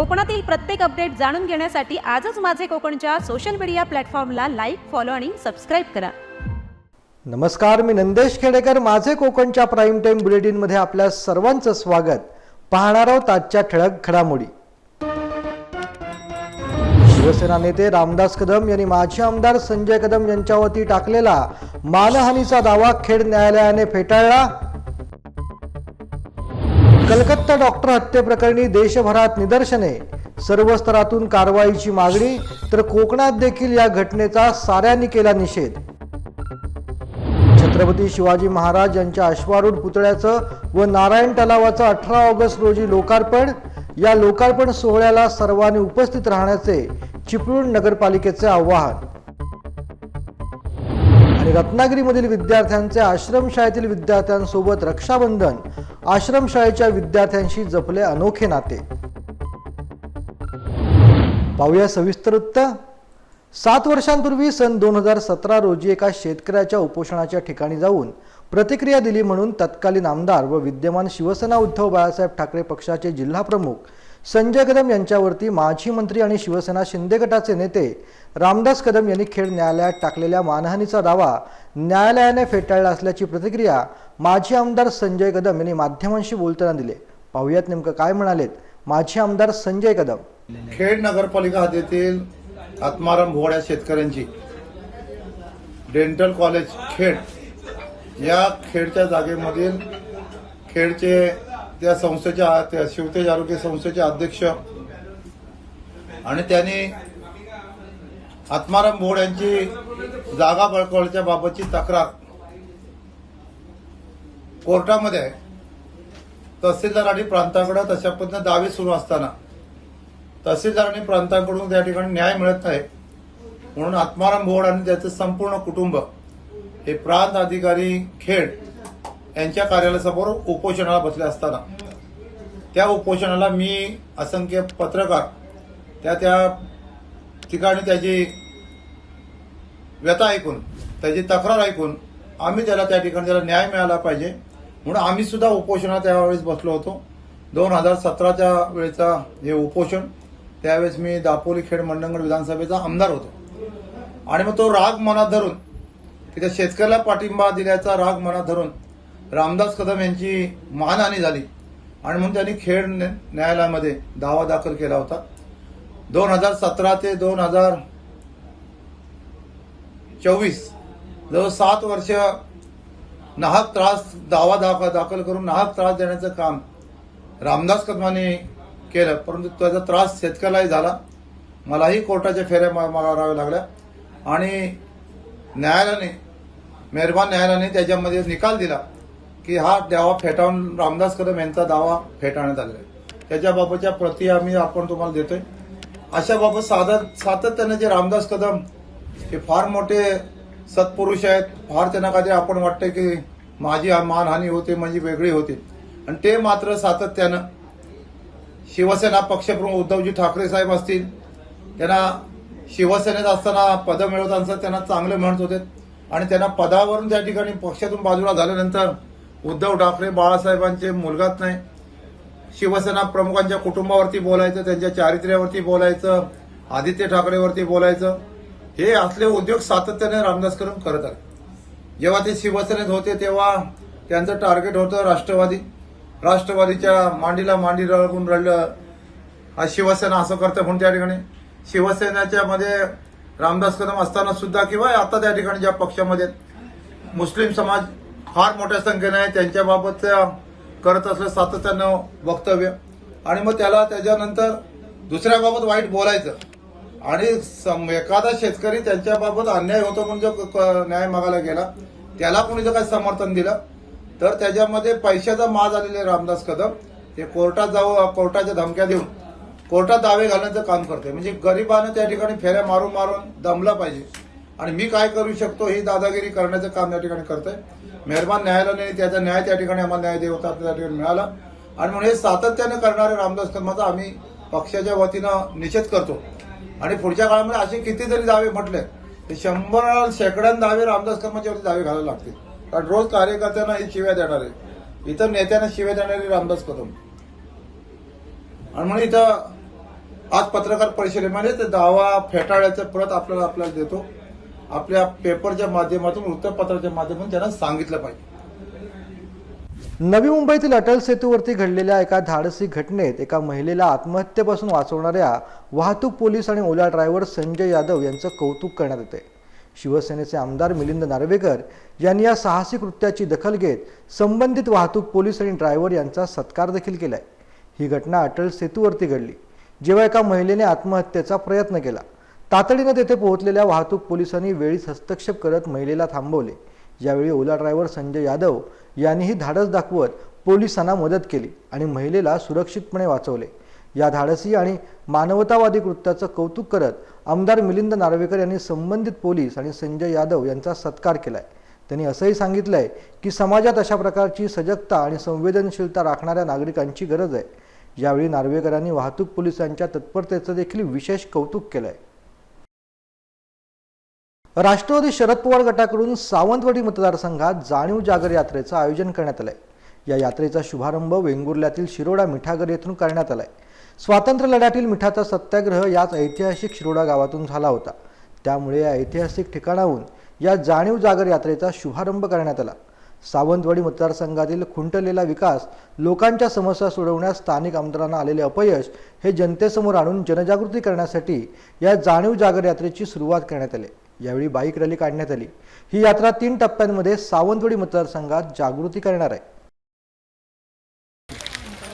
कोकणातील प्रत्येक अपडेट जाणून घेण्यासाठी आजच माझे कोकणच्या सोशल मीडिया प्लॅटफॉर्मला लाईक फॉलो आणि सबस्क्राईब करा. नमस्कार मी नंदेश खेडेकर. माझे कोकणच्या प्राईम टाईम बुलेटिनमध्ये आपल्या सर्वांचं स्वागत. पाहणार आहोत आजच्या ठळक घडामोडी. शिवसेना नेते रामदास कदम यांनी माजी आमदार संजय कदम यांच्यावरती टाकलेला मानहानीचा दावा खेड न्यायालयाने फेटाळला. कलकत्ता डॉक्टर हत्येप्रकरणी देशभरात निदर्शने. सर्व स्तरातून कारवाईची मागणी तर कोकणात देखील या घटनेचा साऱ्यांनी केला निषेध. छत्रपती शिवाजी महाराज यांच्या अश्वारूढ पुतळ्याचं व नारायण तलावाचं अठरा ऑगस्ट रोजी लोकार्पण या लोकार्पण सोहळ्याला सर्वांनी उपस्थित राहण्याचे चिपळूण नगरपालिकेचे आवाहन. आणि रत्नागिरीमधील विद्यार्थ्यांचे आश्रमशाळेतील विद्यार्थ्यांसोबत रक्षाबंधन आश्रमशाळेच्या विद्यार्थ्यांशी जपले अनोखे नाते. पाहूया सविस्तर वृत्त. सात वर्षांपूर्वी सन दोन हजार सतरा रोजी एका शेतकऱ्याच्या उपोषणाच्या ठिकाणी जाऊन प्रतिक्रिया दिली म्हणून तत्कालीन आमदार व विद्यमान शिवसेना उद्धव बाळासाहेब ठाकरे पक्षाचे जिल्हाप्रमुख संजय कदम यांच्यावरती माजी मंत्री आणि शिवसेना शिंदे गटाचे नेते रामदास कदम यांनी खेड न्यायालयात टाकलेल्या मानहानीचा दावा न्यायालयाने फेटाळला असल्याची प्रतिक्रिया माजी आमदार संजय कदम यांनी माध्यमांशी बोलताना दिले. पाहुयात नेमकं काय म्हणालेत माजी आमदार संजय कदम. खेड नगरपालिका हद्दीतील आत्माराम भोवड्या शेतकऱ्यांची डेंटल कॉलेज खेड या खेडच्या जागेमधील खेडचे त्या संस्थेच्या त्या शिवतेज आरोग्य संस्थेचे अध्यक्ष आणि त्यांनी आत्माराम मोड यांची जागा बळकवल्याच्या बाबतची तक्रार कोर्टामध्ये आहे तहसीलदार आणि प्रांताकडे तशा पद्धतीने दावे सुरू असताना तहसीलदार आणि प्रांतांकडून त्या ठिकाणी न्याय मिळत नाही म्हणून आत्माराम भोड आणि त्याचं संपूर्ण कुटुंब हे प्रांत अधिकारी खेड यांच्या कार्यालयासमोर उपोषणाला बसले असताना. त्या उपोषणाला मी असंख्य पत्रकार त्या त्या ठिकाणी त्याची व्यथा ऐकून त्याची तक्रार ऐकून आम्ही त्याला त्या ठिकाणी त्याला न्याय मिळाला पाहिजे. म्हणून आम्ही सुद्धा उपोषणात त्यावेळेस बसलो होतो. दोन हजार सतराच्या वेळेचा हे उपोषण त्यावेळेस मी दापोली खेड मंडणगड विधानसभेचा आमदार होतो. आणि मग तो राग मनात धरून की त्या शेतकऱ्याला पाठिंबा दिल्याचा राग मनात धरून रामदास कदम यांची मानहानी झाली. आणि म्हणून त्यांनी खेड न्या- न्यायालयामध्ये दावा दाखल केला होता. दोन हजार सतरा ते दोन हजार चोवीस जवळ सात वर्ष नाहक त्रास दावा दाखल दाखल करून नाहक त्रास देण्याचं काम रामदास कदमांनी केलं. परंतु त्याचा त्रास शेतकऱ्यालाही झाला. मलाही कोर्टाच्या फेऱ्या माराव्या लागल्या. आणि न्यायालयाने मेहरबान न्यायालयाने त्याच्यामध्ये निकाल दिला. की हा दावा फेटाळून रामदास कदम यांचा दावा फेटाळण्यात आलेला आहे. त्याच्याबाबतच्या प्रती आम्ही आपण तुम्हाला देतोय. अशाबाबत साधत सातत्याने जे रामदास कदम हे फार मोठे सत्पुरुष आहेत फार त्यांना काहीतरी आपण वाटतं की माझी मानहानी होते म्हणजे वेगळी होती. आणि ते मात्र सातत्यानं शिवसेना पक्षप्रमुख उद्धवजी ठाकरे साहेब असतील त्यांना शिवसेनेत असताना पदं मिळवताना त्यांना चांगले म्हणत होते. आणि त्यांना पदावरून त्या ठिकाणी पक्षातून बाजूला झाल्यानंतर उद्धव ठाकरे बाळासाहेबांचे मुलगाच नाही. शिवसेना प्रमुखांच्या कुटुंबावरती बोलायचं त्यांच्या चारित्र्यावरती बोलायचं आदित्य ठाकरेवरती बोलायचं हे असले उद्योग सातत्याने रामदास करून करत आहेत. जेव्हा ते शिवसेनेत होते तेव्हा त्यांचं टार्गेट होतं राष्ट्रवादी. राष्ट्रवादीच्या मांडीला मांडी रळगून रडलं हा शिवसेना असं करतं म्हणून त्या ठिकाणी. शिवसेनेच्या मध्ये रामदास कदम असताना सुद्धा किंवा आता त्या ठिकाणी ज्या पक्षामध्ये मुस्लिम समाज फार मोठ्या संख्येने आहे. त्यांच्याबाबत करत असलं सातत्यानं वक्तव्य. आणि मग त्याला त्याच्यानंतर दुसऱ्याबाबत वाईट बोलायचं. आणि सम- एखादा शेतकरी त्यांच्याबाबत अन्याय होतो म्हणून जो क- न्याय मागायला गेला त्याला कोणी जर काही समर्थन दिलं तर त्याच्यामध्ये पैशाचा माज आलेले रामदास कदम. हे कोर्टात जाऊ कोर्टाच्या धमक्या देऊन कोर्टात दावे घालण्याचं काम करते म्हणजे गरिबानं त्या ठिकाणी फेऱ्या मारून मारून दमला पाहिजे. आणि मी काय करू शकतो ही दादागिरी करण्याचं काम या ठिकाणी करतोय. मेहरबान न्यायालयाने त्याचा न्याय त्या ठिकाणी आम्हाला न्याय देवता त्या ठिकाणी मिळाला. आणि म्हणून हे सातत्याने करणारे रामदास कदमाचा आम्ही पक्षाच्या वतीनं निषेध करतो. आणि पुढच्या काळामध्ये असे कितीतरी दावे म्हटले ते शंभर शेकड्यां दावे रामदास कर्माच्यावरती दावे घालायला लागतील. कारण रोज कार्यकर्त्यांना हे शिव्या देणारे इतर नेत्यांना शिव्या देणारे रामदास कदम. आणि म्हणून इथं आज पत्रकार परिषदेमध्ये ते दावा फेटाळ्याचं परत आपल्याला आपल्याला देतो. आपल्या पेपरच्या माध्यमातून वृत्तपत्राच्या माध्यमातून त्यांना सांगितलं पाहिजे. नवी मुंबईतील अटल सेतूवरती घडलेल्या एका धाडसी घटनेत एका महिलेला आत्महत्येपासून वाचवणाऱ्या वाहतूक पोलीस आणि ओला ड्रायव्हर संजय यादव यांचं कौतुक करण्यात येते शिवसेनेचे आमदार मिलिंद नार्वेकर यांनी या साहसी कृत्याची दखल घेत संबंधित वाहतूक पोलीस आणि ड्रायव्हर यांचा सत्कार देखील केलाय. ही घटना अटल सेतूवरती घडली जेव्हा एका महिलेने आत्महत्येचा प्रयत्न केला. तातडीनं तेथे पोहोचलेल्या वाहतूक पोलिसांनी वेळीच हस्तक्षेप करत महिलेला थांबवले. यावेळी ओला ड्रायव्हर संजय यादव यांनीही धाडस दाखवत पोलिसांना मदत केली आणि महिलेला सुरक्षितपणे वाचवले. या धाडसी आणि मानवतावादी कृत्याचं कौतुक करत आमदार मिलिंद नार्वेकर यांनी संबंधित पोलीस आणि संजय यादव यांचा सत्कार केलाय. त्यांनी असंही सांगितलंय की समाजात अशा प्रकारची सजगता आणि संवेदनशीलता राखणाऱ्या नागरिकांची गरज आहे. यावेळी नार्वेकरांनी वाहतूक पोलिसांच्या तत्परतेचं देखील विशेष कौतुक केलंय. राष्ट्रवादी शरद पवार गटाकडून सावंतवाडी मतदारसंघात जाणीव जागर यात्रेचं आयोजन करण्यात आलंय. या यात्रेचा शुभारंभ वेंगुर्ल्यातील शिरोडा मिठागर येथून करण्यात आलाय. स्वातंत्र्य लढ्यातील मिठाचा सत्याग्रह याच ऐतिहासिक शिरोडा गावातून झाला होता. त्यामुळे या ऐतिहासिक ठिकाणाहून या जाणीव जागर यात्रेचा शुभारंभ करण्यात आला. सावंतवाडी मतदारसंघातील खुंटलेला विकास लोकांच्या समस्या सोडवण्यास स्थानिक आमदारांना आलेले अपयश हे जनतेसमोर आणून जनजागृती करण्यासाठी या जाणीव जागर यात्रेची सुरुवात करण्यात आली. यावेळी बाईक रॅली काढण्यात आली. ही यात्रा तीन टप्प्यांमध्ये सावंतवाडी मतदारसंघात जागृती करणार आहे.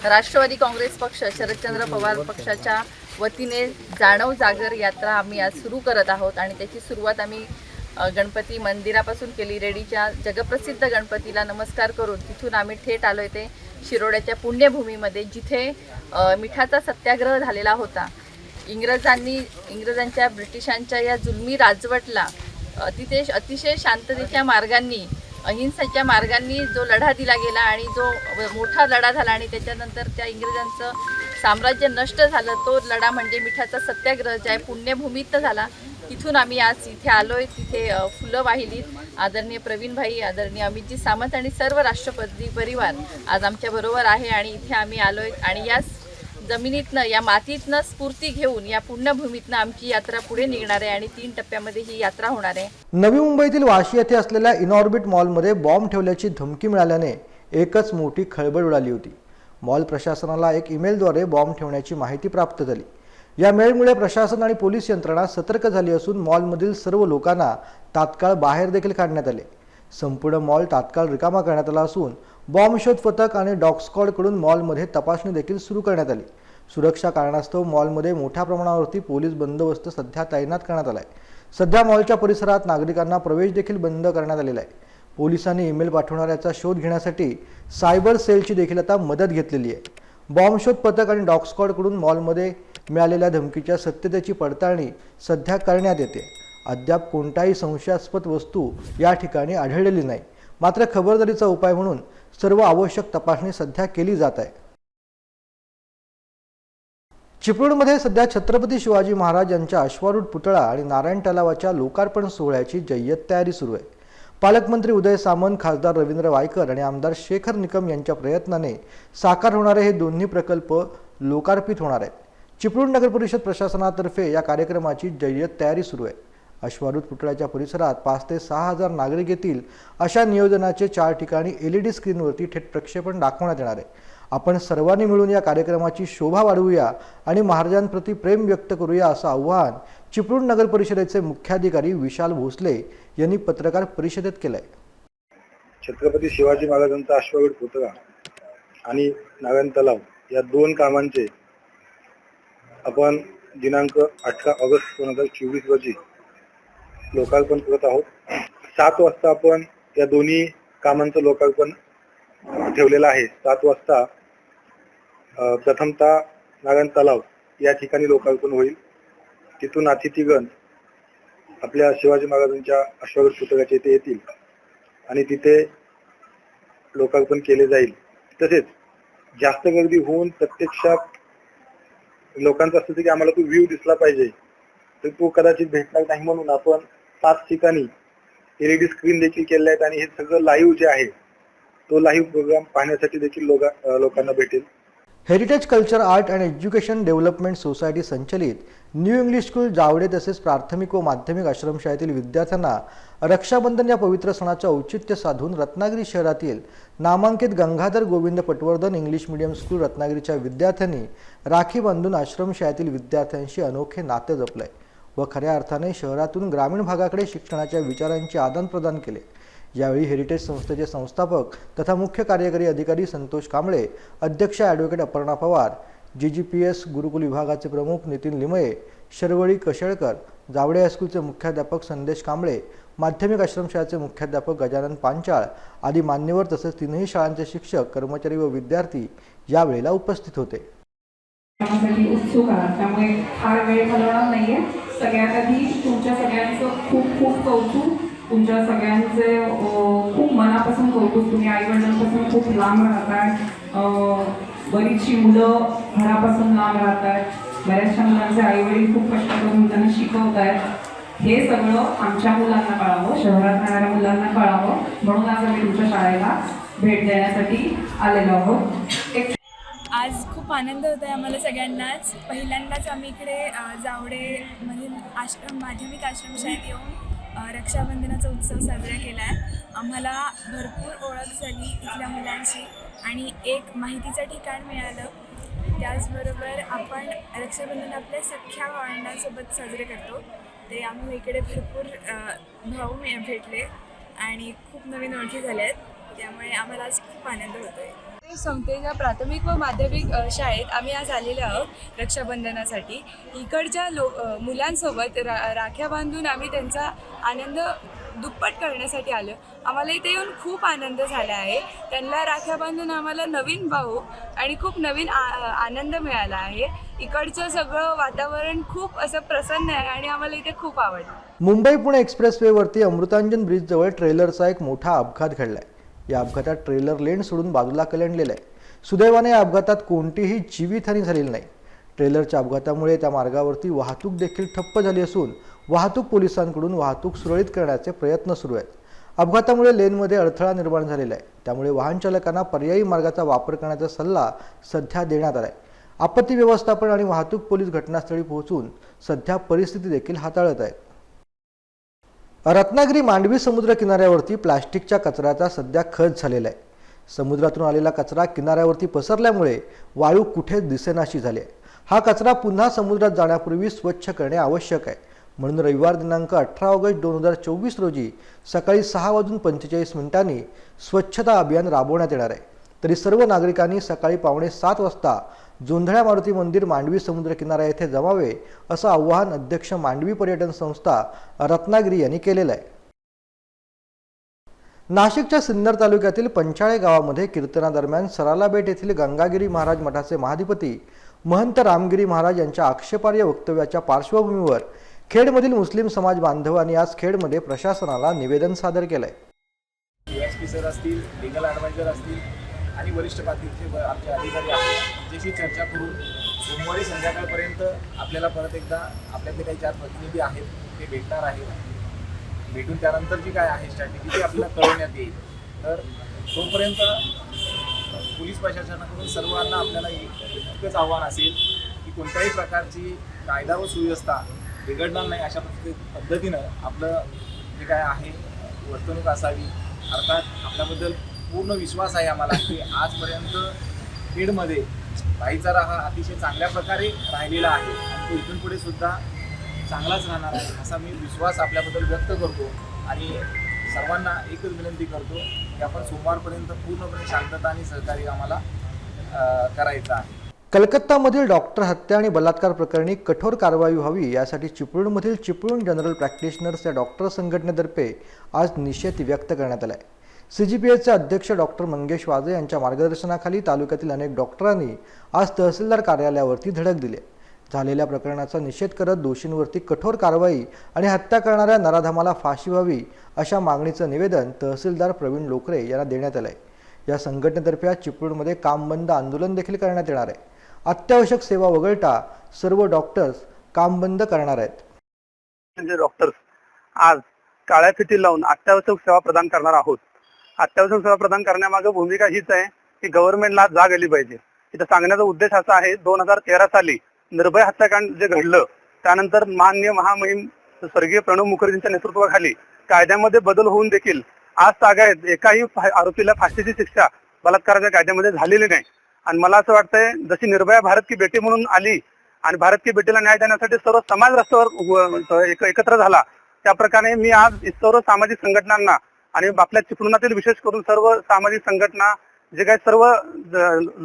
राष्ट्रवादी काँग्रेस पक्ष शरदचंद्र पवार पक्षाच्या वतीने जाणव जागर यात्रा आम्ही आज सुरू करत आहोत आणि त्याची सुरुवात आम्ही गणपती मंदिरापासून केली. रेडीच्या जगप्रसिद्ध गणपतीला नमस्कार करून तिथून आम्ही थेट आलो ते शिरोड्याच्या पुण्यभूमीमध्ये जिथे मिठाचा सत्याग्रह झालेला होता. इंग्रजांनी इंग्रजांच्या ब्रिटिशांच्या या जुलमी राजवटला अतिशय अतिशय शांततेच्या मार्गांनी अहिंसेच्या मार्गांनी जो लढा दिला गेला आणि जो मोठा लढा झाला आणि त्याच्यानंतर त्या इंग्रजांचं साम्राज्य नष्ट झालं तो लढा म्हणजे मिठाचा सत्याग्रह जे आहे पुण्यभूमीत झाला तिथून आम्ही आज इथे आलोय तिथे फुलं वाहिलीत. आदरणीय प्रवीणभाई आदरणीय अमितजी सामंत आणि सर्व राष्ट्रपती परिवार आज आमच्या बरोबर आहे आणि इथे आम्ही आलोय आणि या जमिनीतनं या मातीतनं स्फूर्ती घेऊन या पुण्यभूमीतनं आमची यात्रा पुढे निघणार आहे आणि तीन टप्प्यामध्ये ही यात्रा होणार आहे. नवी मुंबईतील वाशी येथे असलेल्या इनऑर्बिट मॉलमध्ये बॉम्ब ठेवल्याची धमकी मिळाल्याने एकच मोठी खळबळ उडाली होती. मॉल प्रशासनाला एक ईमेलद्वारे बॉम्ब ठेवण्याची माहिती प्राप्त झाली. या मेलमुळे प्रशासन आणि पोलीस यंत्रणा सतर्क झाली असून मॉलमधील सर्व लोकांना तात्काळ बाहेर देखील काढण्यात आले. संपूर्ण मॉल तात्काळ रिकामा करण्यात आला असून बॉम्ब शोध पथक आणि डॉग मॉलमध्ये तपासणी देखील सुरू करण्यात आली. सुरक्षा कारणास्तव मॉलमध्ये मोठ्या प्रमाणावरती पोलीस बंदोबस्त सध्या तैनात करण्यात आला आहे सध्या मॉलच्या परिसरात नागरिकांना प्रवेश देखील बंद करण्यात आलेला आहे. पोलिसांनी ईमेल पाठवणाऱ्याचा शोध घेण्यासाठी सायबर सेलची देखील आता मदत घेतलेली आहे. बॉम्ब शोध पथक आणि डॉग मॉलमध्ये मिळालेल्या धमकीच्या सत्यतेची पडताळणी सध्या करण्यात येते. अद्याप कोणताही संशयास्पद वस्तू या ठिकाणी आढळलेली नाही. मात्र खबरदारीचा उपाय म्हणून सर्व आवश्यक तपासणी सध्या केली जात आहे. चिपळूणमध्ये सध्या छत्रपती शिवाजी महाराज यांच्या अश्वारूढ पुतळा आणि नारायण तलावाच्या लोकार्पण सोहळ्याची जय्यत तयारी सुरू आहे. पालकमंत्री उदय सामंत खासदार रवींद्र वायकर आणि आमदार शेखर निकम यांच्या प्रयत्नाने साकार होणारे हे दोन्ही प्रकल्प लोकार्पित होणार आहेत. चिपळूण नगर परिषद प्रशासनातर्फे या कार्यक्रमाची जय्यत तयारी सुरू आहे. अश्वारूढ पुतळ्याच्या परिसरात पाच ते सहा हजार नागरिक येतील अशा नियोजनाचे चार ठिकाणी एल ई डी स्क्रीनवरती थेट प्रक्षेपण दाखवण्यात येणार आहे. आपण सर्वांनी मिळून या कार्यक्रमाची शोभा वाढवूया आणि महाराजांप्रती प्रेम व्यक्त करूया असं आव्हान चिपळूण नगर परिषदेचे मुख्याधिकारी विशाल भोसले यांनी पत्रकार परिषदेत केलंय. छत्रपती शिवाजी महाराजांचा अश्वगड पुतळा आणि नारायण तलाव या दोन कामांचे आपण दिनांक अठरा ऑगस्ट दोन हजार चोवीस रोजी लोकार्पण करत आहोत. सात वाजता आपण या दोन्ही कामांचं लोकार्पण ठेवलेलं आहे. सात वाजता अ, प्रथमतः नारायण तलाव या ठिकाणी लोकार्पण होईल. तिथून अतिथीगण आपल्या शिवाजी महाराजांच्या अश्वगड पुतळ्याच्या इथे येतील आणि तिथे लोकार्पण केले जाईल. तसेच जास्त गर्दी होऊन प्रत्यक्षात लोकांचं असतं की आम्हाला तो व्ह्यू दिसला पाहिजे. तर तो कदाचित भेटणार नाही म्हणून आपण सात ठिकाणी एलईडी स्क्रीन देखील केलेल्या आहेत आणि हे सगळं लाईव्ह जे आहे तो लाईव्ह प्रोग्राम पाहण्यासाठी देखील लोकांना भेटेल. Heritage culture art and education development society संचलित न्यू इंग्लिश स्कूल जावडे तसेच प्राथमिक व माध्यमिक आश्रमशाळेतील विद्यार्थ्यांना रक्षाबंधन या पवित्र सणाचं औचित्य साधून रत्नागिरी शहरातील नामांकित Gangadhar Govind Patwardhan English medium school रत्नागिरीच्या विद्यार्थ्यांनी राखी बांधून आश्रमशाळेतील विद्यार्थ्यांशी अनोखे नाते जपलंय. व खऱ्या अर्थाने शहरातून ग्रामीण भागाकडे शिक्षणाच्या विचारांचे आदानप्रदान केले. यावेळी हेरिटेज संस्थेचे संस्थापक तथा मुख्य कार्यकारी अधिकारी संतोष कांबळे अध्यक्ष advocate Aparna Pawar G G P S Gurukul विभागाचे प्रमुख नितीन लिमये शरवळी कशेळकर जावडे हायस्कूलचे मुख्याध्यापक संदेश कांबळे माध्यमिक आश्रमशाळेचे मुख्याध्यापक गजानन पांचाळ आदी मान्यवर तसेच तीनही शाळांचे शिक्षक कर्मचारी व विद्यार्थी यावेळेला उपस्थित होते. कामासाठी उत्सुक आहात. त्यामुळे फार वेळ घालवणार नाही सगळ्यात आधी तुमच्या सगळ्यांचं खूप खूप कौतुक. तुमच्या सगळ्यांचे खूप मनापासून कौतुक. तुम्ही आईवडिलांपासून खूप लांब राहताय. बरीचशी मुलं घरापासून लांब राहतात बऱ्याचशा मुलांचे आईवडील खूप कष्ट करून त्यांना शिकवत आहेत हे सगळं आमच्या मुलांना कळावं. शहरात राहणाऱ्या मुलांना कळावं. म्हणून आज आम्ही तुमच्या शाळेला भेट देण्यासाठी आलेलो आहोत. आज खूप आनंद होत आहे आम्हाला सगळ्यांनाच. पहिल्यांदाच आम्ही इकडे जावडे जावडेमधील आश्रम माध्यमिक आश्रमशाळेत येऊन रक्षाबंधनाचा उत्सव साजरा केला आहे आम्हाला भरपूर ओळख झाली इथल्या मुलांशी आणि एक माहितीचं ठिकाण मिळालं. त्याचबरोबर आपण रक्षाबंधन आपल्या सख्ख्या भावंडांसोबत साजरे करतो. ते आम्ही इकडे भरपूर भाऊ भेटले आणि खूप नवीन ओळखी झाल्या आहेत त्यामुळे आम्हाला आज खूप आनंद होतो आहे संस्थेच्या प्राथमिक व माध्यमिक शाळेत आम्ही आज आलेलो आहोत रक्षाबंधनासाठी. इकडच्या लो मुलांसोबत रा राख्या बांधून आम्ही त्यांचा आनंद दुप्पट करण्यासाठी आलो. आम्हाला इथे येऊन खूप आनंद झाला आहे. त्यांना राख्या बांधून आम्हाला नवीन भाऊ आणि खूप नवीन आ आनंद मिळाला आहे. इकडचं सगळं वातावरण खूप असं प्रसन्न आहे आणि आम्हाला इथे खूप आवडलं. मुंबई पुणे एक्सप्रेसवेवरती अमृतांजन ब्रिजजवळ ट्रेलरचा एक मोठा अपघात घडला आहे या अपघातात ट्रेलर लेन सोडून बाजूला कलंडलेलं आहे सुदैवाने या अपघातात कोणतीही जीवितहानी झालेली नाही. ट्रेलरच्या अपघातामुळे त्या मार्गावरती वाहतूक देखील ठप्प झाली असून वाहतूक पोलिसांकडून वाहतूक सुरळीत करण्याचे प्रयत्न सुरू आहेत. अपघातामुळे लेनमध्ये अडथळा निर्माण झालेला आहे. त्यामुळे वाहन चालकांना पर्यायी मार्गाचा वापर करण्याचा सल्ला सध्या देण्यात आला आहे आपत्ती व्यवस्थापन आणि वाहतूक पोलीस घटनास्थळी पोहोचून सध्या परिस्थिती देखील हाताळत आहेत. रत्नागिरी मांडवी समुद्र किनाऱ्यावरती प्लास्टिकच्या कचऱ्याचा सध्या खच झालेला आहे. समुद्रातून आलेला कचरा किनाऱ्यावरती पसरल्यामुळे वाळू कुठे दिसेनाशी झाली आहे. हा कचरा पुन्हा समुद्रात जाण्यापूर्वी स्वच्छ करणे आवश्यक आहे. म्हणून रविवार दिनांक अठरा ऑगस्ट दोन हजार चोवीस रोजी सकाळी सहा वाजून पंचेचाळीस मिनिटांनी स्वच्छता अभियान राबवण्यात येणार आहे. तरी सर्व नागरिकांनी सकाळी पावणे सात वाजता जोंधळ्या मारुती मंदिर मांडवी समुद्र किनारा येथे जमावे असं आव्हान अध्यक्ष मांडवी पर्यटन संस्था रत्नागिरी यांनी केलेलं आहे. नाशिकच्या सिन्नर तालुक्यातील पंचाळे गावामध्ये कीर्तनादरम्यान सरालाबेट येथील गंगागिरी महाराज मठाचे महाधिपती महंत रामगिरी महाराज यांच्या आक्षेपार्ह वक्तव्याच्या पार्श्वभूमीवर खेडमधील मुस्लिम समाज बांधवांनी आज खेडमध्ये प्रशासनाला निवेदन सादर केलंय. असतील लिगल ॲडवायझर असतील आणि वरिष्ठ पातळीचे आमचे अधिकारी आहेत त्यांच्याशी चर्चा करून सोमवारी संध्याकाळपर्यंत आपल्याला परत एकदा आपल्यातले काही चार प्रतिनिधी आहेत ते भेटणार आहेत. भेटून त्यानंतर जी काय आहे स्ट्रॅटेजी ती आपल्याला कळवण्यात येईल. तर तोपर्यंत पोलीस प्रशासनाकडून सर्वांना आपल्याला एक- इतकंच आव्हान असेल की कोणत्याही प्रकारची कायदा व सुव्यवस्था बिघडणार नाही अशा पद्धतीनं आपलं जे काय आहे वर्तणूक असावी. अर्थात आपल्याबद्दल पूर्ण विश्वास आहे आम्हाला की आजपर्यंत खेडमध्ये भाईचारा हा अतिशय चांगल्या प्रकारे राहिलेला आहे. आणि तो इथून पुढे सुद्धा चांगलाच राहणार आहे असा मी विश्वास आपल्याबद्दल व्यक्त करतो आणि सर्वांना एकच विनंती करतो की आपण सोमवारपर्यंत पूर्णपणे शांतता आणि सहकार्य आम्हाला करायचं आहे. कलकत्तामधील डॉक्टर हत्या आणि बलात्कार प्रकरणी कठोर कारवाई व्हावी यासाठी चिपळूणमधील चिपळूण जनरल प्रॅक्टिशनर्स या डॉक्टर संघटनेतर्फे आज निषेध व्यक्त करण्यात आला आहे सी जी पी एसचे अध्यक्ष डॉक्टर मंगेश वाजे यांच्या मार्गदर्शनाखाली तालुक्यातील अनेक डॉक्टरांनी आज तहसीलदार कार्यालयावरती धडक दिली. झालेल्या प्रकरणाचा निषेध करत दोषींवरती कठोर कारवाई आणि हत्या करणाऱ्या नराधमाला फाशी व्हावी अशा मागणीचं निवेदन तहसीलदार प्रवीण लोकरे यांना देण्यात आलं आहे या संघटनेतर्फे चिपळूणमध्ये काम बंद आंदोलन देखील करण्यात येणार आहे. अत्यावश्यक सेवा वगळता सर्व डॉक्टर्स काम बंद करणार आहेत. म्हणजे डॉक्टर्स आज काळ्या फिटी लावून अत्यावश्यक सेवा प्रदान करणार आहोत. अत्यावश्यक सेवा प्रदान करण्यामागे भूमिका हीच आहे की गव्हर्नमेंटला जाग आली पाहिजे. इथं सांगण्याचा उद्देश असा आहे दोन हजार तेरा साली निर्भय हत्याकांड जे घडलं त्यानंतर मान्य महामहिम स्वर्गीय प्रणव मुखर्जींच्या नेतृत्वाखाली कायद्यामध्ये बदल होऊन देखील आज तागायत एकाही आरोपीला फाशीची शिक्षा बलात्काराच्या कायद्यामध्ये झालेली नाही. आणि मला असं वाटतंय जशी निर्भया भारत की बेटी म्हणून आली आणि भारत की बेटीला न्याय देण्यासाठी सर्व समाज रस्त्यावर एकत्र झाला त्या प्रकारे मी आज सर्व सामाजिक संघटनांना आणि आपल्या चिपळुणातील विशेष करून सर्व सामाजिक संघटना जे काही सर्व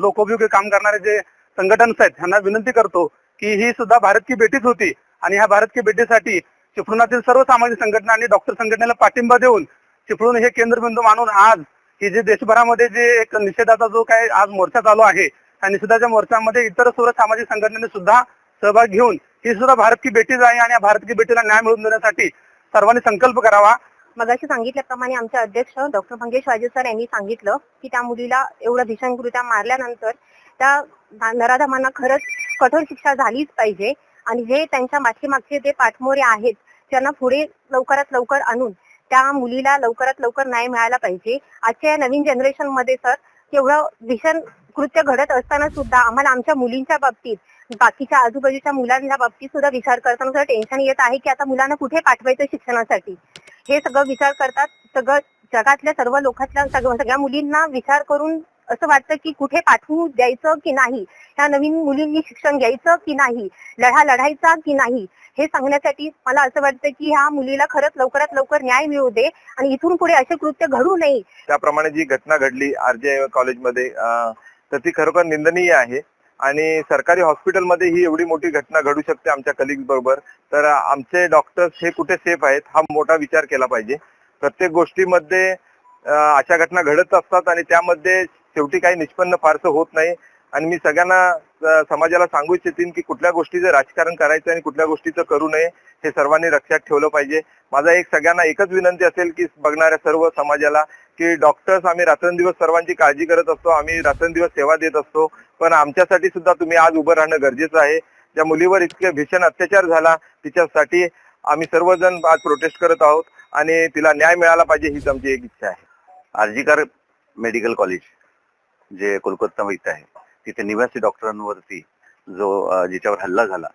लोकोपयोगी काम करणारे जे संघटन आहेत ह्यांना विनंती करतो की ही सुद्धा भारत की बेटीच होती. आणि ह्या भारत की बेटीसाठी चिपळुणातील सर्व सामाजिक संघटना आणि डॉक्टर संघटनेला पाठिंबा देऊन चिपळूण हे केंद्रबिंदू मानून आज की जे देशभरामध्ये जे एक निषेधाचा जो काय आज मोर्चा चालू आहे त्या निषेधाच्या मोर्चामध्ये इतर सर्व सामाजिक संघटनेने सुद्धा सहभाग घेऊन ही सुद्धा भारत की बेटीच आहे आणि या भारत की बेटीला न्याय मिळवून देण्यासाठी सर्वांनी संकल्प करावा. मगाशी सांगितल्याप्रमाणे आमचे अध्यक्ष डॉक्टर मंगेश वाजे सर यांनी सांगितलं की त्या मुलीला एवढं भीषणकृत्या मारल्यानंतर त्या नराधमांना खरंच कठोर शिक्षा झालीच पाहिजे. आणि जे त्यांच्या मागचे जे पाठमोरे आहेत त्यांना पुढे लवकरात लवकर आणून त्या मुलीला लवकरात लवकर न्याय मिळाला पाहिजे. आजच्या या नवीन जनरेशनमध्ये सर एवढं भीषण कृत्य घडत असताना सुद्धा आम्हाला आमच्या मुलींच्या बाबतीत बाकीच्या आजूबाजूच्या मुलांच्या बाबतीत सुद्धा विचार करताना सुद्धा टेन्शन येत आहे की आता मुलांना कुठे पाठवायचं शिक्षणासाठी? हे सगळं विचार करतात सगळं जगातल्या सर्व लोकातल्या सगळ्या सगळ्या मुलींना विचार करून असं वाटतं की कुठे पाठवू द्यायचं की नाही? ह्या नवीन मुलींनी शिक्षण घ्यायचं की नाही? लढा लढायचा की नाही? हे सांगण्यासाठी मला असं वाटतं की ह्या मुलीला खरंच लवकरात लवकर न्याय मिळू दे आणि इथून पुढे असे कृत्य घडू नये. त्याप्रमाणे जी घटना घडली आरजे कॉलेजमध्ये तर ती खरोखर निंदनीय आहे. आणि सरकारी हॉस्पिटलमध्ये ही एवढी मोठी घटना घडू शकते आमच्या कलिग्स बरोबर. तर आमचे डॉक्टर्स हे कुठे सेफ आहेत हा मोठा विचार केला पाहिजे. प्रत्येक गोष्टीमध्ये अशा घटना घडत असतात आणि त्यामध्ये शेवटी काही निष्पन्न फारसं होत नाही. आणि मी सगळ्यांना समाजाला सांगू इच्छितीन की कुठल्या गोष्टीचं राजकारण करायचं आणि कुठल्या गोष्टीचं करू नये हे सर्वांनी लक्षात ठेवलं पाहिजे. माझा एक सगळ्यांना एकच विनंती असेल की बघणाऱ्या सर्व समाजाला की डॉक्टर्स आम्ही रात्रंदिवस सर्वांची काळजी करत असतो आम्ही रात्रंदिवस सेवा देत असतो. पण आमच्यासाठी सुद्धा तुम्ही आज उभं राहणं गरजेचं आहे. ज्या मुलीवर इतके भीषण अत्याचार झाला तिच्यासाठी आम्ही सर्वजण आज प्रोटेस्ट करत आहोत आणि तिला न्याय मिळाला पाहिजे हीच आमची एक इच्छा आहे. आर्जीकर मेडिकल कॉलेज जे कोलकाता इथं आहे तिथे निवासी डॉक्टरांवरती जो जिच्यावर हल्ला झाला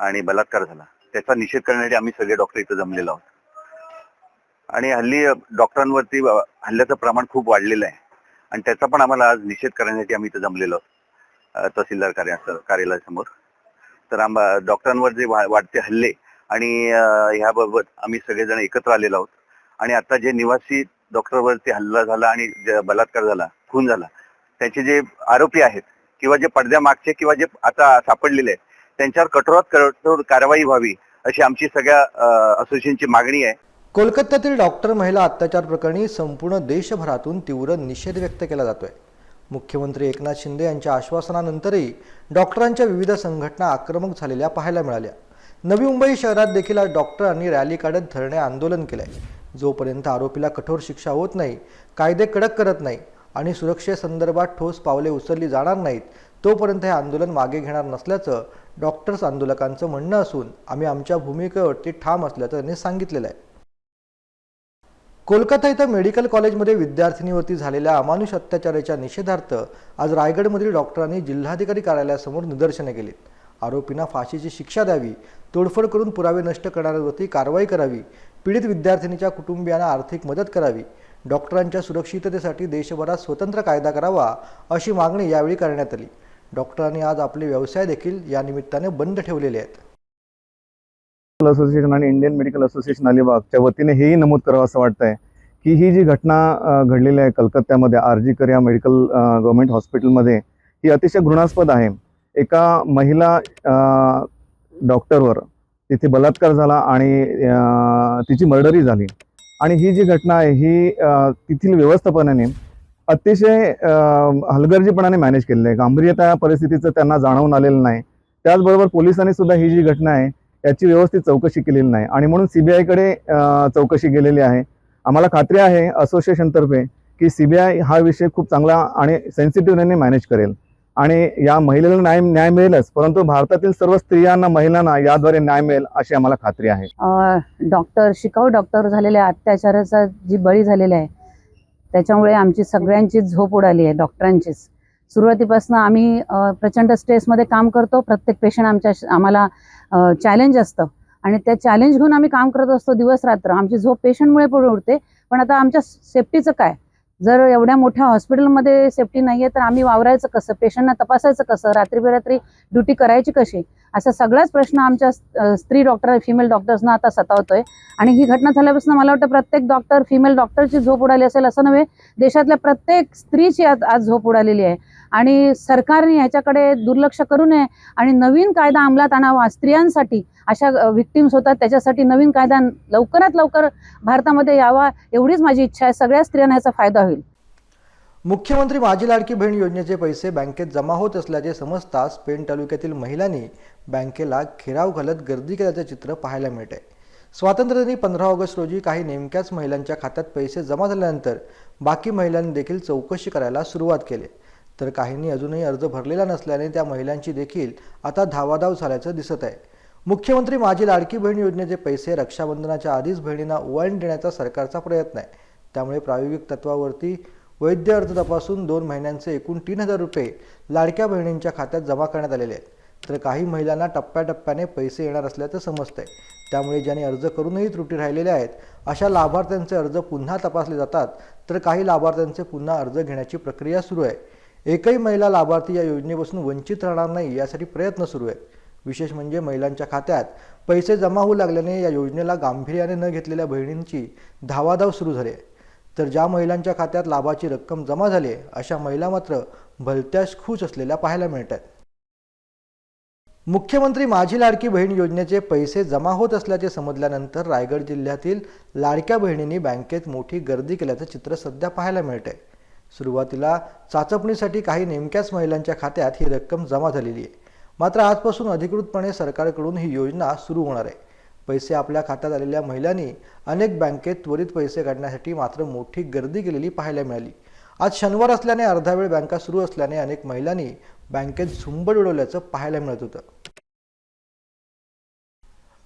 आणि बलात्कार झाला त्याचा निषेध करण्यासाठी आम्ही सगळे डॉक्टर इथं जमलेलो आहोत. आणि हल्ली डॉक्टरांवरती हल्ल्याचं प्रमाण खूप वाढलेलं आहे. आणि त्याचा पण आम्हाला आज निषेध करण्यासाठी आम्ही इथं जमलेलो तहसीलदार कार्या कार्यालयासमोर. तर आम डॉक्टरांवर जे वाढते हल्ले आणि ह्याबाबत आम्ही सगळेजण एकत्र आलेलो आहोत. आणि आता जे निवासी डॉक्टरवरती हल्ला झाला आणि बलात्कार झाला खून झाला त्याचे जे आरोपी आहेत किंवा जे पडद्यामागचे किंवा जे आता सापडलेले आहेत त्यांच्यावर कठोरात कठोर कारवाई व्हावी अशी आमची सगळ्या असोसिएशनची मागणी आहे. कोलकात्यातील डॉक्टर महिला अत्याचार प्रकरणी संपूर्ण देशभरातून तीव्र निषेध व्यक्त केला जातोय. मुख्यमंत्री एकनाथ शिंदे यांच्या आश्वासनानंतरही डॉक्टरांच्या विविध संघटना आक्रमक झालेल्या पाहायला मिळाल्या. नवी मुंबई शहरात देखील आज डॉक्टरांनी रॅली काढत धरणे आंदोलन केलंय. जोपर्यंत आरोपीला कठोर शिक्षा होत नाही कायदे कडक करत नाही आणि सुरक्षेसंदर्भात ठोस पावले उचलली जाणार नाहीत तोपर्यंत हे आंदोलन मागे घेणार नसल्याचं डॉक्टर्स आंदोलकांचं म्हणणं असून आम्ही आमच्या भूमिकेवरती ठाम असल्याचं त्यांनी सांगितलेलं आहे. कोलकाता इथं मेडिकल कॉलेजमध्ये विद्यार्थिनीवरती झालेल्या अमानुष अत्याचाराच्या निषेधार्थ आज रायगडमधील डॉक्टरांनी जिल्हाधिकारी कार्यालयासमोर निदर्शने केली आरोपींना फाशीची शिक्षा द्यावी तोडफोड करून पुरावे नष्ट करणाऱ्यांवरती कारवाई करावी पीडित विद्यार्थिनीच्या कुटुंबियांना आर्थिक मदत करावी डॉक्टरांच्या सुरक्षिततेसाठी देशभरात स्वतंत्र कायदा करावा अशी मागणी यावेळी करण्यात आली. डॉक्टरांनी आज आपले व्यवसाय देखील या निमित्ताने बंद ठेवलेले आहेत. असोसिएशन आणि इंडियन मेडिकल असोसिएशन अलिबागच्या वतीने हेही नमूद करावं असं वाटतंय की ही जी घटना घडलेली आहे कलकत्त्यामध्ये आरजीकर या मेडिकल गव्हर्मेंट हॉस्पिटलमध्ये ही अतिशय घृणास्पद आहे. एका महिला डॉक्टरवर तिथे बलात्कार झाला आणि तिची मर्डरी झाली. आणि ही जी घटना आहे ही तिथील तेथील व्यवस्थापनाने अतिशय हलगर्जीपणाने मॅनेज केलेलं आहे. गांभीर्यता या परिस्थितीचं त्यांना जाणवून आलेलं नाही. त्याचबरोबर पोलिसांनी सुद्धा ही जी घटना आहे याची व्यवस्थित चौकशी केलेली नाही. आणि म्हणून सीबीआयकडे चौकशी गेलेली आहे. आम्हाला खात्री आहे असोसिएशनतर्फे की सीबीआय हा विषय खूप चांगला आणि सेन्सिटिव्हने मॅनेज करेल. आणि या महिलेला न्याय न्याय मिळेलच परंतु भारतातील सर्व स्त्रियांना महिलांना याद्वारे न्याय मिळेल अशी आम्हाला खात्री आहे. डॉक्टर शिकाऊ डॉक्टर झालेल्या अत्याचाराचा जी बळी झालेला आहे त्याच्यामुळे आमची सगळ्यांची झोप उडाली आहे डॉक्टरांचीच सुरुवातीपासून आम्ही प्रचंड स्ट्रेसमध्ये काम करतो प्रत्येक पेशंट आमच्या आम्हाला चॅलेंज असतं. आणि त्या चॅलेंज घेऊन आम्ही काम करत असतो दिवस रात्र. आमची झोप पेशंटमुळे पुढे उडते. पण आता आमच्या सेफ्टीचं काय? जर एवढ्या मोठ्या हॉस्पिटलमध्ये सेफ्टी नाही आहे तर आम्ही वावरायचं कसं? पेशंटना तपासायचं कसं? रात्री बेरात्री ड्युटी करायची कशी? असा सगळाच प्रश्न आमच्या स्त्री डॉक्टर फिमेल डॉक्टर्सना आता सतावतोय. आणि ही घटना झाल्यापासून मला वाटतं प्रत्येक डॉक्टर फिमेल डॉक्टरची झोप उडाली असेल असं नव्हे. देशातल्या प्रत्येक स्त्रीची आज आज झोप उडालेली आहे. आणि सरकारने ह्याच्याकडे दुर्लक्ष करू नये आणि नवीन कायदा अंमलात आणावा स्त्रियांसाठी. अशा विक्टिम्स होतात. त्याच्यासाठी नवीन कायदा लवकरात लवकर भारतामध्ये यावा एवढीच माझी इच्छा आहे. सगळ्या स्त्रियांना याचा फायदा होईल. मुख्यमंत्री माझी लाडकी बहीण योजनेचे पैसे बँकेत जमा होत असल्याचे समजताच पेण तालुक्यातील महिलांनी बँकेला घेराव घालत गर्दी केल्याचे चित्र पाहायला मिळते. स्वातंत्र्यदिनी पंधरा ऑगस्ट रोजी काही नेमक्याच महिलांच्या खात्यात पैसे जमा झाल्यानंतर बाकी महिलांनी देखील चौकशी करायला सुरुवात केली. तर काहींनी अजूनही अर्ज भरलेला नसल्याने त्या महिलांची देखील आता धावाधाव झाल्याचं दिसत आहे. मुख्यमंत्री माझी लाडकी बहीण योजनेचे पैसे रक्षाबंधनाच्या आधीच बहिणींना ओवाळण देण्याचा सरकारचा प्रयत्न आहे. त्यामुळे प्रायोगिक तत्वावरती वैद्य अर्ज तपासून दोन महिन्यांचे एकूण तीन हजार रुपये लाडक्या बहिणींच्या खात्यात जमा करण्यात आलेले आहेत. तर काही महिलांना टप्प्याटप्प्याने पैसे येणार असल्याचं समजतंय. त्यामुळे ज्यांनी अर्ज करूनही त्रुटी राहिलेल्या आहेत अशा लाभार्थ्यांचे अर्ज पुन्हा तपासले जातात. तर काही लाभार्थ्यांचे पुन्हा अर्ज घेण्याची प्रक्रिया सुरू आहे. एकही महिला लाभार्थी या योजनेपासून वंचित राहणार नाही यासाठी प्रयत्न सुरू आहेत. विशेष म्हणजे महिलांच्या खात्यात पैसे जमा होऊ लागल्याने या योजनेला गांभीर्याने न घेतलेल्या बहिणींची धावाधाव सुरू झाली आहे. तर ज्या महिलांच्या खात्यात लाभाची रक्कम जमा झाली आहे अशा महिला मात्र भलत्याच खुश असलेल्या पाहायला मिळत आहेत. मुख्यमंत्री माझी लाडकी बहीण योजनेचे पैसे जमा होत असल्याचे समजल्यानंतर रायगड जिल्ह्यातील लाडक्या बहिणींनी बँकेत मोठी गर्दी केल्याचं चित्र सध्या पाहायला मिळतंय सुरुवातीला चाचपणीसाठी काही नेमक्याच महिलांच्या खात्यात ही रक्कम जमा झालेली आहे. मात्र आजपासून अधिकृतपणे सरकारकडून ही योजना सुरू होणार आहे. पैसे आपल्या खात्यात आलेल्या महिलांनी अनेक बँकेत त्वरित पैसे काढण्यासाठी मात्र मोठी गर्दी केलेली पाहायला मिळाली. आज शनिवार असल्याने अर्धा वेळ बँका सुरू असल्याने अनेक महिलांनी बँकेत झुंबड उडवल्याचं पाहायला मिळत होतं.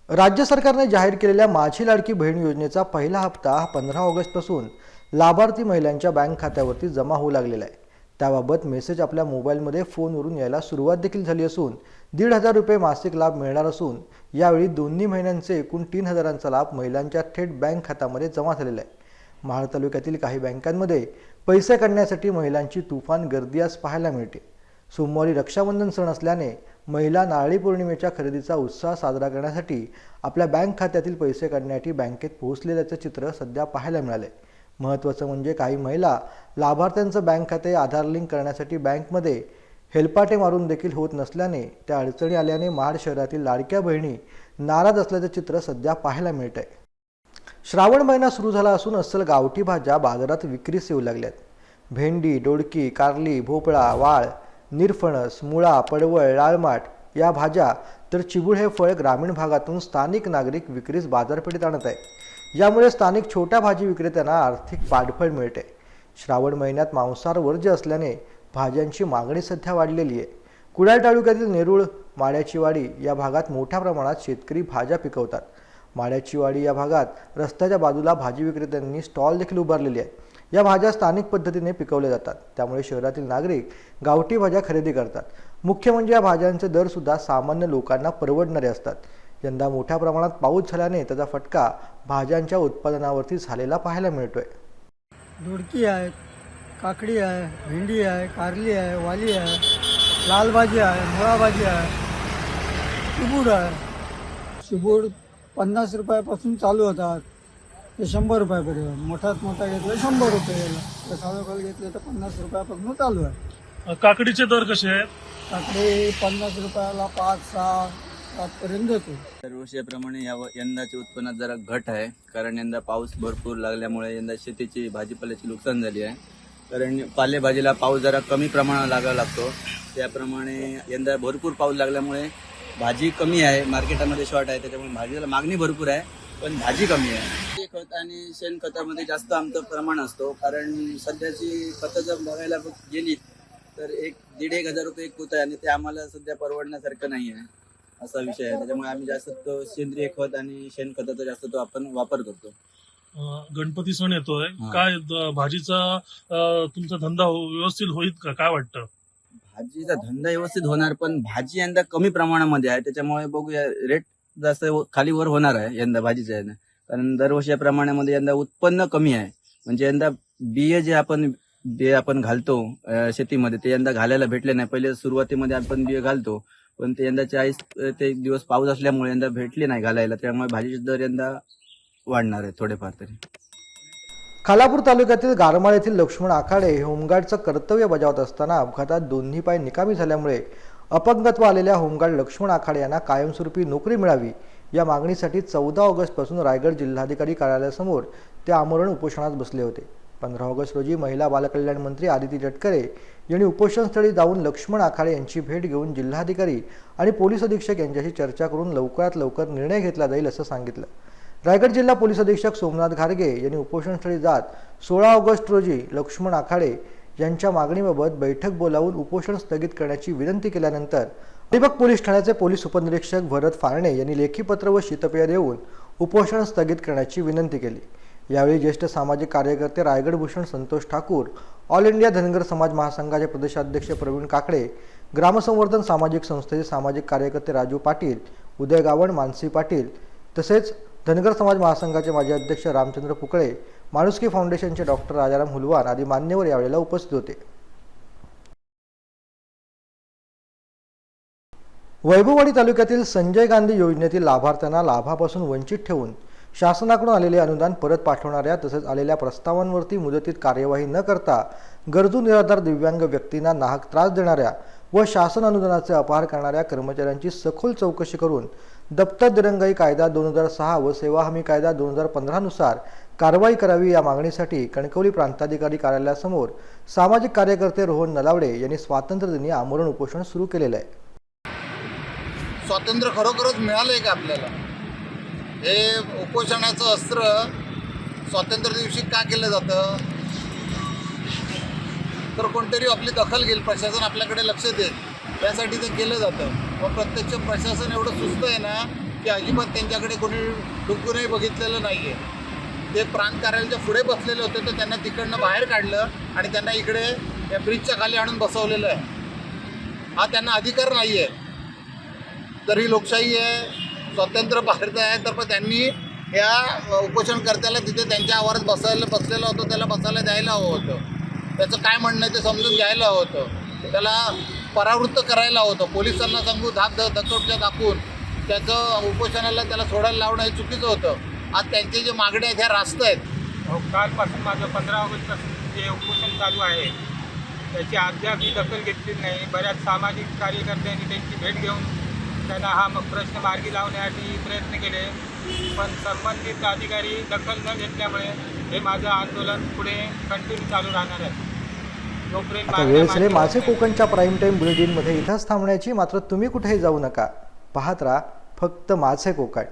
राज्य सरकारने जाहीर केलेल्या माझी लाडकी बहीण योजनेचा पहिला हप्ता हा पंधरा ऑगस्टपासून लाभार्थी महिलांच्या बँक खात्यावरती जमा होऊ लागलेला आहे. त्याबाबत मेसेज आपल्या मोबाईलमध्ये फोनवरून यायला सुरुवात देखील झाली असून दीड हजार रुपये मासिक लाभ मिळणार असून यावेळी दोन्ही महिन्यांचे एकूण तीन हजारांचा लाभ महिलांच्या थेट बँक खात्यामध्ये जमा झालेला आहे. महाड तालुक्यातील काही बँकांमध्ये पैसे काढण्यासाठी महिलांची तुफान गर्दी आज पाहायला मिळते. सोमवारी रक्षाबंधन सण असल्याने महिला नारळी पौर्णिमेच्या खरेदीचा उत्साह साजरा करण्यासाठी आपल्या बँक खात्यातील पैसे काढण्यासाठी बँकेत पोहोचलेल्याचं चित्र सध्या पाहायला मिळालं आहे महत्त्वाचं म्हणजे काही महिला लाभार्थ्यांचं बँक खाते आधार लिंक करण्यासाठी बँकमध्ये हेलपाटे मारून देखील होत नसल्याने त्या अडचणी आल्याने महाड शहरातील लाडक्या बहिणी नाराज असल्याचं चित्र सध्या पाहायला मिळत आहे श्रावण महिना सुरू झाला असून अस्सल गावठी भाज्या बाजारात विक्रीस येऊ लागल्यात. भेंडी डोडकी कारली भोपळा वाळ निरफणस मुळा पडवळ लाळमाट या भाज्या तर चिबूड हे फळ ग्रामीण भागातून स्थानिक नागरिक विक्रीस बाजारपेठेत आणत आहेत. यामुळे स्थानिक छोट्या भाजी विक्रेत्यांना आर्थिक पाठबळ मिळते. श्रावण महिन्यात मांसाहार वर्ज्य असल्याने भाज्यांची मागणी सध्या वाढलेली आहे. कुडाळ तालुक्यातील नेरूळ माड्याचीवाडी या भागात मोठ्या प्रमाणात शेतकरी भाज्या पिकवतात. माड्याचीवाडी या भागात रस्त्याच्या बाजूला भाजी विक्रेत्यांनी स्टॉल देखील उभारलेले आहेत. या भाज्या स्थानिक पद्धतीने पिकवल्या जातात. त्यामुळे शहरातील नागरिक गावठी भाज्या खरेदी करतात. मुख्य म्हणजे या भाज्यांचे दरसुद्धा सामान्य लोकांना परवडणारे असतात. यंदा मोठ्या प्रमाणात पाऊस झाल्याने त्याचा फटका भाज्यांच्या उत्पादनावरती झालेला पाहायला मिळतोय. दोडकी आहे काकडी आहे भेंडी आहे कारली आहे वाली आहे लाल भाजी आहे मुळा भाजी आहे चिबूड आहे. चिबूड पन्नास रुपयापासून चालू होतात. ते शंभर रुपयापर्यंत मोठात मोठा घेतला शंभर रुपये. तर साधं घेतले तर पन्नास रुपयापासून चालू आहे. काकडीचे दर कसे आहेत? काकडी पन्नास रुपयाला पाच सहा सातपर्यंत देतो दरवर्षीप्रमाणे या यंदाच्या उत्पन्नात जरा घट आहे. कारण यंदा पाऊस भरपूर लागल्यामुळे यंदा शेतीची भाजीपाल्याची नुकसान झाली आहे. कारण पालेभाजीला पाऊस जरा कमी प्रमाणात लागावा लागतो. त्याप्रमाणे यंदा भरपूर पाऊस लागल्यामुळे भाजी कमी आहे. मार्केटामध्ये शॉर्ट आहे. त्याच्यामुळे भाजीला मागणी भरपूर आहे. पण भाजी कमी आहे. खत आणि शेणखतामध्ये जास्त आमचं प्रमाण असतो. कारण सध्याची खतं जर बघायला गेली तर एक दीड एक हजार रुपये एक आहे आणि ते आम्हाला सध्या परवडण्यासारखं नाही आहे. असा विषय आहे. त्याच्यामुळे आम्ही जास्त तो सेंद्रिय खत आणि शेणखताचा जास्त तो आपण वापर करतो. गणपती सण येतोय. काय भाजीचा तुमचा धंदा हो- व्यवस्थित होईल का? काय वाटतं? भाजीचा धंदा व्यवस्थित होणार पण भाजी यंदा कमी प्रमाणामध्ये आहे. त्याच्यामुळे बघूया रेट जास्त खाली वर होणार आहे यंदा भाजीच्या यानं कारण दरवर्षी प्रमाणामध्ये यंदा उत्पन्न कमी आहे. म्हणजे यंदा बिये जे आपण बिये आपण घालतो शेतीमध्ये ते यंदा घालायला भेटले नाही. पहिले सुरुवातीमध्ये आपण बिये घालतो. पण ते यंदा चाळीस ते एक दिवस पाऊस असल्यामुळे यंदा भेटली नाही घालायला त्यामुळे भाजीचे दर यंदा वाढणार आहे थोडेफार तरी. खालापूर तालुक्यातील गारमाळ येथील लक्ष्मण आखाडे होमगार्डचं कर्तव्य बजावत असताना अपघातात दोन्ही पाय निकामी झाल्यामुळे अपंगत्व आलेल्या होमगार्ड लक्ष्मण आखाडे यांना कायमस्वरूपी नोकरी मिळावी या मागणीसाठी चौदा ऑगस्टपासून रायगड जिल्हाधिकारी कार्यालयासमोर ते आमरण उपोषणात बसले होते. पंधरा ऑगस्ट रोजी महिला बालकल्याण मंत्री आदिती जटकरे यांनी उपोषणस्थळी जाऊन लक्ष्मण आखाडे यांची भेट घेऊन जिल्हाधिकारी आणि पोलीस अधीक्षक यांच्याशी चर्चा करून लवकरात लवकर निर्णय घेतला जाईल असं सांगितलं. रायगड जिल्हा पोलीस अधीक्षक सोमनाथ घारगे यांनी उपोषणस्थळी जात सोळा ऑगस्ट रोजी लक्ष्मण आखाडे यांच्या मागणीबाबत बैठक बोलावून उपोषण स्थगित करण्याची विनंती केल्यानंतर अलिबाग पोलीस ठाण्याचे पोलीस उपनिरीक्षक भरत फाळणे यांनी लेखी पत्र व शीतपेय देऊन उपोषण स्थगित करण्याची विनंती केली. यावेळी ज्येष्ठ सामाजिक कार्यकर्ते रायगड भूषण संतोष ठाकूर ऑल इंडिया धनगर समाज महासंघाचे प्रदेशाध्यक्ष प्रवीण काकडे ग्रामसंवर्धन सामाजिक संस्थेचे सामाजिक कार्यकर्ते राजू पाटील उदय गावण मानसी पाटील तसेच धनगर समाज महासंघाचे माजी अध्यक्ष रामचंद्र पुकळे माणुसकी फाउंडेशनचे डॉक्टर राजाराम हुलवार आदी मान्यवर यावेळेला उपस्थित होते. वैभववाडी तालुक्यातील संजय गांधी योजनेतील लाभार्थ्यांना लाभापासून वंचित ठेवून शासनाकडून आलेले अनुदान परत पाठवणाऱ्या तसेच आलेल्या प्रस्तावांवरती मुदतीत कार्यवाही न करता गरजू निराधार दिव्यांग व्यक्तींना नाहक त्रास देणाऱ्या व शासन अनुदानाचे अपहार करणाऱ्या कर्मचाऱ्यांची सखोल चौकशी करून दप्तर दिरंगाई कायदा दोन हजार सहा व सेवा हमी कायदा दोन हजार पंधरानुसार कारवाई करावी या मागणीसाठी कणकवली प्रांताधिकारी कार्यालयासमोर सामाजिक कार्यकर्ते रोहन नलावडे यांनी स्वातंत्र्यदिनी आमरण उपोषण सुरू केलेलं आहे. स्वातंत्र्य खरोखरच मिळालं आहे का आपल्याला? हे उपोषणाचं अस्त्र स्वातंत्र्य दिवशी का केलं जातं? तर कोणतरी आपली दखल घेईल प्रशासन आपल्याकडे लक्ष देईल. त्यासाठी ते केलं जातं. पण प्रत्यक्ष प्रशासन एवढं सुस्त आहे ना की अजिबात त्यांच्याकडे कोणी डुकूनही बघितलेलं नाही आहे ते प्रांत कार्यालयाच्या पुढे बसलेले होते तर त्यांना तिकडनं बाहेर काढलं आणि त्यांना इकडे या ब्रिजच्या खाली आणून बसवलेलं आहे. हा त्यांना अधिकार नाही आहे तर ही लोकशाही आहे. स्वतंत्र भारत आहे तर पण त्यांनी या उपोषणकर्त्याला तिथे त्यांच्या आवारात बसायला बसलेलं होतं त्याला बसायला द्यायला हवं होतं. त्याचं काय म्हणणं आहे ते समजून घ्यायला हवं होतं. त्याला परावृत्त करायला हवं होतं. पोलिसांना सांगू धाक ध धकोटच्या दाखवून त्याचं उपोषणाला त्याला सोडायला लावणं हे चुकीचं होतं. आज त्यांचे जे मागणे आहेत ह्या रास्त आहेत. कालपासून माझं पंधरा ऑगस्टपासून जे उपोषण चालू आहे त्याची अद्याप ही दखल घेतली नाही. बऱ्याच सामाजिक कार्यकर्त्यांनी त्यांची भेट घेऊन त्यांना हा मग प्रश्न मार्गी लावण्यासाठी प्रयत्न केले. पण संबंधित अधिकारी दखल न घेतल्यामुळे हे माझं आंदोलन पुढे कंटिन्यू चालू राहणार आहे. वेळ झाली माझे. कोकणच्या प्राईम टाईम बुलेटिनमध्ये इथंच थांबण्याची मात्र तुम्ही कुठेही जाऊ नका. पाहत राहा फक्त माझे कोकण.